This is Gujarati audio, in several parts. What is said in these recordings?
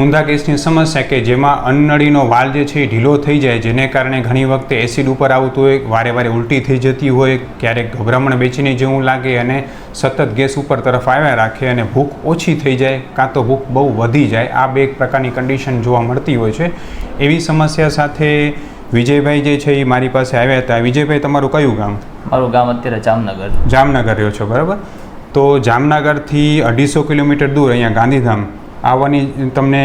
ઊંધા ગેસની સમસ્યા કે જેમાં અન્નળીનો વાલ જે છે એ ઢીલો થઈ જાય જેને કારણે ઘણી વખતે એસિડ ઉપર આવતું હોય વારે વારે ઉલટી થઈ જતી હોય ક્યારેક ગભરામણ બેચીને જેવું લાગે અને સતત ગેસ ઉપર તરફ આવ્યા રાખે અને ભૂખ ઓછી થઈ જાય કાં તો ભૂખ બહુ વધી જાય આ બે પ્રકારની કન્ડિશન જોવા મળતી હોય છે. એવી સમસ્યા સાથે વિજયભાઈ જે છે એ મારી પાસે આવ્યા હતા. વિજયભાઈ તમારું કયું ગામ? મારું ગામ અત્યારે જામનગર. જામનગર રહ્યો છો બરાબર? તો જામનગરથી અઢીસો કિલોમીટર દૂર અહીંયા ગાંધીધામ આવવાની તમને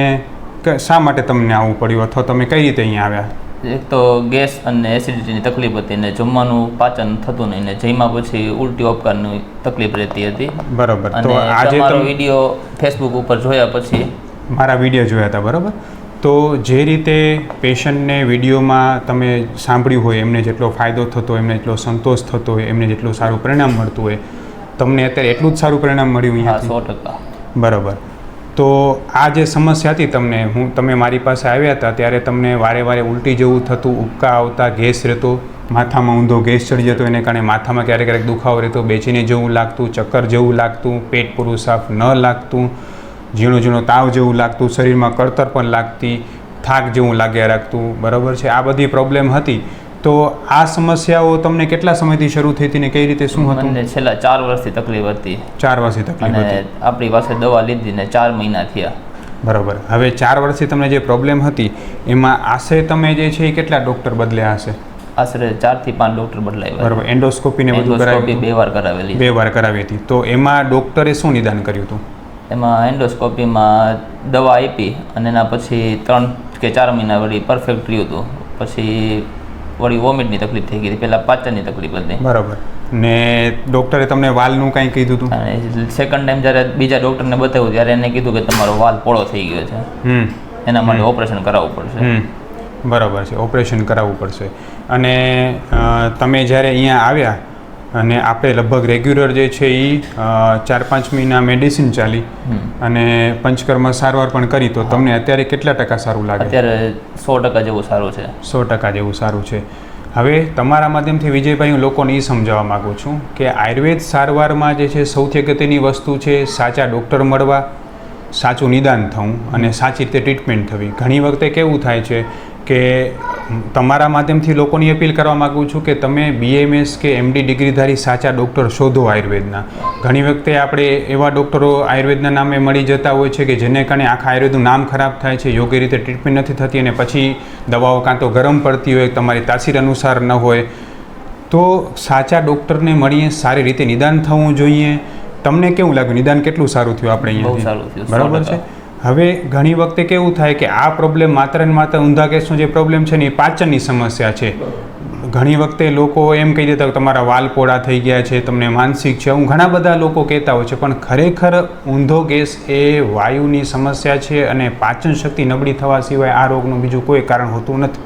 શા માટે તમને આવવું પડ્યું? અથવા તમે કઈ રીતે અહીંયા આવ્યા? એક તો ગેસ અને એસિડિટીની તકલીફ હતી ને જમવાનું પાચન થતું નહીં ને જમ્યા પછી ઉલટી ઉપકારની તકલીફ રહેતી હતી. બરાબર. તો આજે તમારો વીડિયો ફેસબુક ઉપર જોયા પછી મારા વીડિયો જોયા હતા બરાબર? તો જે રીતે પેશન્ટને વિડીયોમાં તમે સાંભળ્યું હોય એમને જેટલો ફાયદો થતો હોય એમને જેટલો સંતોષ થતો હોય એમને જેટલું સારું પરિણામ મળતું હોય તમને અત્યારે એટલું જ સારું પરિણામ મળ્યું અહીંયા સો ટકા. બરાબર. તો આ જે સમસ્યા હતી તમને, હું, તમે મારી પાસે આવ્યા હતા, ત્યારે તમને વારે વારે ઉલટી જેવું થતું, ઉબકા આવતા, ગેસ રહેતો, માથામાં ઊંધો ગેસ ચડી જતો, એને કારણે માથામાં ક્યારેક ક્યારેક દુખાવો રહેતો બેચીને જેવું લાગતું, ચક્કર જેવું લાગતું, પેટ પૂરું સાફ ન લાગતું, ઝીણો ઝીણો તાવ જેવું લાગતું, શરીરમાં કળતર પણ લાગતી, થાક જેવું લાગ્યા રાખતું, બરાબર છે? આ બધી પ્રોબ્લેમ હતી. તો આ સમસ્યાઓ તમને કેટલા સમયથી શરૂ થઈ હતી ને કઈ રીતે શું હતું? મને છેલ્લા ચાર વર્ષથી તકલીફ હતી. ચાર વર્ષથી તકલીફ હતી. આપણી પાસે દવા લીધી ને ચાર મહિના થયા. બરાબર. હવે ચાર વર્ષથી તમને જે પ્રોબ્લેમ હતી એમાં આશરે તમે જે છે એ કેટલા ડૉક્ટર બદલ્યા હશે? આશરે ચારથી પાંચ ડૉક્ટર બદલાવ્યા બરાબર. એન્ડોસ્કોપી ને બધું કરાવી બે વાર કરાવેલી. બે વાર કરાવી હતી. તો એમાં ડૉક્ટરે શું નિદાન કર્યું હતું? એમાં એન્ડોસ્કોપીમાં દવા આપી અને એના પછી ત્રણ કે ચાર મહિના વળી પરફેક્ટ રહ્યું હતું. પછી વળી વોમિટની તકલીફ થઈ ગઈ હતી. પહેલાં પાચનની તકલીફ હતી. બરાબર. ને ડૉક્ટરે તમને વાલનું કાંઈ કીધું હતું સેકન્ડ ટાઈમ જ્યારે બીજા ડૉક્ટરને બતાવ્યું ત્યારે એને કીધું કે તમારો વાલ પોળો થઈ ગયો છે. એના માટે ઓપરેશન કરાવવું પડશે. બરાબર છે. ઓપરેશન કરાવવું પડશે. અને તમે જ્યારે અહીંયા આવ્યા અને આપણે લગભગ રેગ્યુલર જે છે એ ચાર પાંચ મહિના મેડિસિન ચાલી. અને પંચકર્મ સારવાર પણ કરી. તો તમને અત્યારે કેટલા ટકા સારું લાગે? અત્યારે સો ટકા જેવું સારું છે. સો ટકા જેવું સારું છે. હવે તમારા માધ્યમથી વિજયભાઈ હું લોકોને એ સમજાવવા માગું છું કે આયુર્વેદ સારવારમાં જે છે સૌથી અગત્યની વસ્તુ છે સાચા ડૉક્ટર મળવા સાચું નિદાન થવું અને સાચી રીતે ટ્રીટમેન્ટ થવી. ઘણી વખતે કેવું થાય છે કે તમારા માધ્યમથી લોકોની અપીલ કરવા માગું છું કે તમે બીએમએસ કે એમડી ડિગ્રીધારી સાચા ડૉક્ટર શોધો આયુર્વેદના. ઘણી વખતે આપણે એવા ડૉક્ટરો આયુર્વેદના નામે મળી જતા હોય છે કે જેને કારણે આખા આયુર્વેદનું નામ ખરાબ થાય છે યોગ્ય રીતે ટ્રીટમેન્ટ નથી થતી અને પછી દવાઓ કાં તો ગરમ પડતી હોય તમારી તાસીર અનુસાર ન હોય. તો સાચા ડૉક્ટરને મળીએ સારી રીતે નિદાન થવું જોઈએ. તમને કેવું લાગ્યું? નિદાન કેટલું સારું થયું આપણે અહીંયા સારું થયું સો બરાબર છે. હવે ઘણી વખતે કેવું થાય કે આ પ્રોબ્લેમ માત્ર ને માત્ર ઊંધા ગેસનો જે પ્રોબ્લેમ છે ને એ પાચનની સમસ્યા છે. ઘણી વખતે લોકો એમ કહી દેતા કે તમારા વાલ પોળા થઈ ગયા છે, તમને માનસિક છે. હું ઘણા બધા લોકો કહેતા હોય છે, પણ ખરેખર ઊંધો ગેસ એ વાયુની સમસ્યા છે અને પાચન શક્તિ નબળી થવા સિવાય આ રોગનું બીજું કોઈ કારણ હોતું નથી.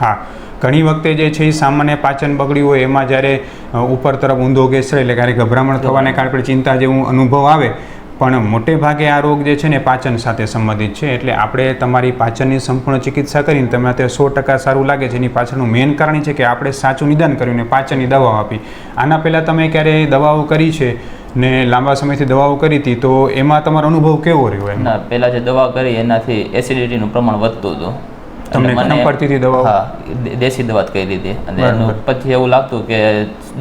હા, ઘણી વખતે જે છે એ સામાન્ય પાચન બગડ્યું હોય, એમાં જ્યારે ઉપર તરફ ઊંધો ગેસ રહે એટલે ક્યારેક ગભરામણ થવાને કારણે ચિંતા જેવું અનુભવ આવે પણ મોટે ભાગે આ રોગ જે છે ને પાચન સાથે સંબંધિત છે. એટલે આપણે તમારી પાચનની સંપૂર્ણ ચિકિત્સા કરીને તમે અત્યારે સો ટકા સારું લાગે છે. એની પાછળનું મેઇન કારણ છે કે આપણે સાચું નિદાન કર્યું ને પાચનની દવાઓ આપી. આના પહેલાં તમે ક્યારેય દવાઓ કરી છે ને લાંબા સમયથી દવાઓ કરી હતી, તો એમાં તમારો અનુભવ કેવો રહ્યો એમ? પહેલાં જે દવા કરી એનાથી એસિડિટીનું પ્રમાણ વધતું હતું. તમને મને- પડતી? હા દેશી દવા કરી દીધી. અને એનું પછી એવું લાગતું કે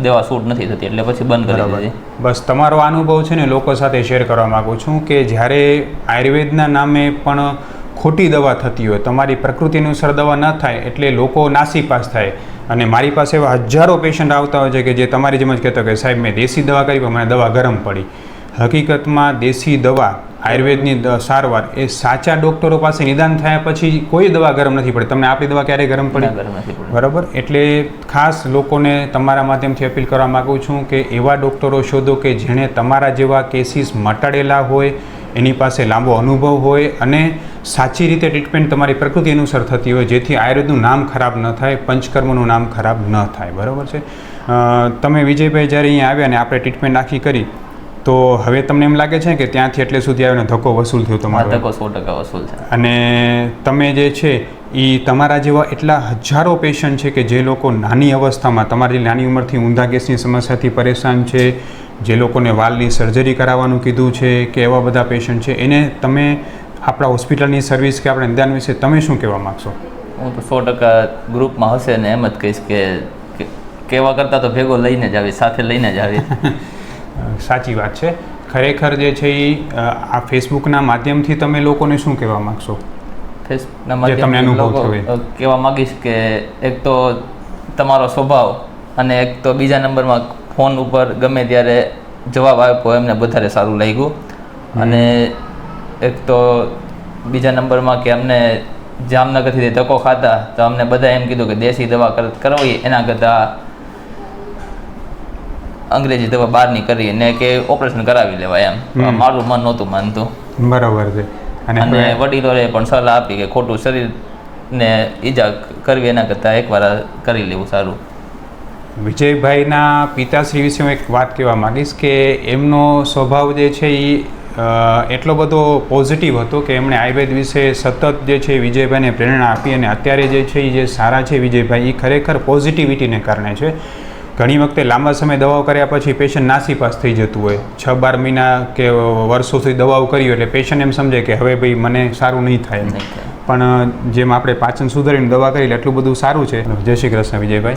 દવા સૂટ નથી થતી એટલે પછી બંધ કરી દીધી. બસ તમારો અનુભવ છે ને લોકો સાથે શેર કરવા માગું છું કે જ્યારે આયુર્વેદના નામે પણ ખોટી દવા થતી હોય તમારી પ્રકૃતિ અનુસાર દવા ન થાય એટલે લોકો નાસીપાસ થાય. અને મારી પાસે એવા હજારો પેશન્ટ આવતા હોય છે કે જે તમારી જેમ જ કહેતો કે સાહેબ મેં દેશી દવા કરી પણ મને દવા ગરમ પડી. હકીકતમાં દેશી દવા આયુર્વેદની સારવાર. એ સાચા ડૉક્ટરો પાસે નિદાન થયા પછી કોઈ દવા ગરમ નથી પડે. તમને આપણી દવા ક્યારેય ગરમ પડે? ગરમ નથી બરાબર? એટલે ખાસ લોકોને તમારા માધ્યમથી અપીલ કરવા માગું છું કે એવા ડૉક્ટરો શોધો કે જેણે તમારા જેવા કેસીસ મટાડેલા હોય એની પાસે લાંબો અનુભવ હોય અને સાચી રીતે ટ્રીટમેન્ટ તમારી પ્રકૃતિ અનુસાર થતી હોય જેથી આયુર્વેદનું નામ ખરાબ ન થાય પંચકર્મનું નામ ખરાબ ન થાય. બરાબર છે? તમે વિજયભાઈ જ્યારે અહીંયા આવ્યા અને આપણે ટ્રીટમેન્ટ આખી કરી તો હવે તમને એમ લાગે છે કે ત્યાંથી એટલે સુધી આવ્યો ધક્કો વસૂલ થયો તમારો? ધક્કો સો ટકા વસૂલ છે અને તમે જે છે એ તમારા જેવા એટલા હજારો પેશન્ટ છે કે જે લોકો નાની અવસ્થામાં તમારી નાની ઉંમરથી ઊંધા ગેસની સમસ્યાથી પરેશાન છે જે લોકોને વાલની સર્જરી કરાવવાનું કીધું છે કે એવા બધા પેશન્ટ છે એને તમે આપણા હોસ્પિટલની સર્વિસ કે આપણા નિદાન વિશે તમે શું કહેવા માગશો? હું તો સો ટકા ગ્રુપમાં હશે ને એમ જ કહીશ કે કહેવા કરતાં તો ભેગો લઈને જ આવી સાથે લઈને જ આવી સાચી વાત છે. ખરેખર જે છે એ આ ફેસબુકના માધ્યમથી તમે લોકોને શું કહેવા માગશો? ફેસબુકના માધ્યમથી અનુભવ લોકો કહેવા માગીશ કે એક તો તમારો સ્વભાવ અને એક તો બીજા નંબરમાં ફોન ઉપર ગમે ત્યારે જવાબ આપ્યો એમને વધારે સારું લાગ્યું. અને એક તો બીજા નંબરમાં કે અમને જામનગરથી ધક્કો ખાતા તો અમને બધા એમ કીધું કે દેશી દવા કર- કરવી એના કરતાં અંગ્રેજી દવા બહારની કરી અને કે ઓપરેશન કરાવી લેવાય એમ. મારું મન નહોતું માનતું. બરાબર છે. અને વડીલોએ પણ સલાહ આપી કે ખોટું શરીર ને ઈજા કરવી એના કરતાં એકવાર કરી લેવું સારું. વિજયભાઈના પિતાશ્રી વિશે હું એક વાત કહેવા માગીશ કે એમનો સ્વભાવ જે છે એ એટલો બધો પોઝિટિવ હતો કે એમણે આયુર્વેદ વિશે સતત જે છે વિજયભાઈને પ્રેરણા આપી અને અત્યારે જે છે એ જે સારા છે વિજયભાઈ એ ખરેખર પોઝિટિવિટીને કારણે છે. ઘણી વખતે લાંબા સમય દવાઓ કર્યા પછી પેશન્ટ નાસીપાસ થઈ જતું હોય. છ બાર મહિના કે વર્ષો સુધી દવાઓ કરી એટલે પેશન્ટ એમ સમજે કે હવે ભાઈ મને સારું નહીં થાય એમ. નહીં થાય. પણ જેમ આપણે પાચન સુધારીને દવા કરી એટલે એટલું બધું સારું છે. જય શ્રી કૃષ્ણ વિજયભાઈ.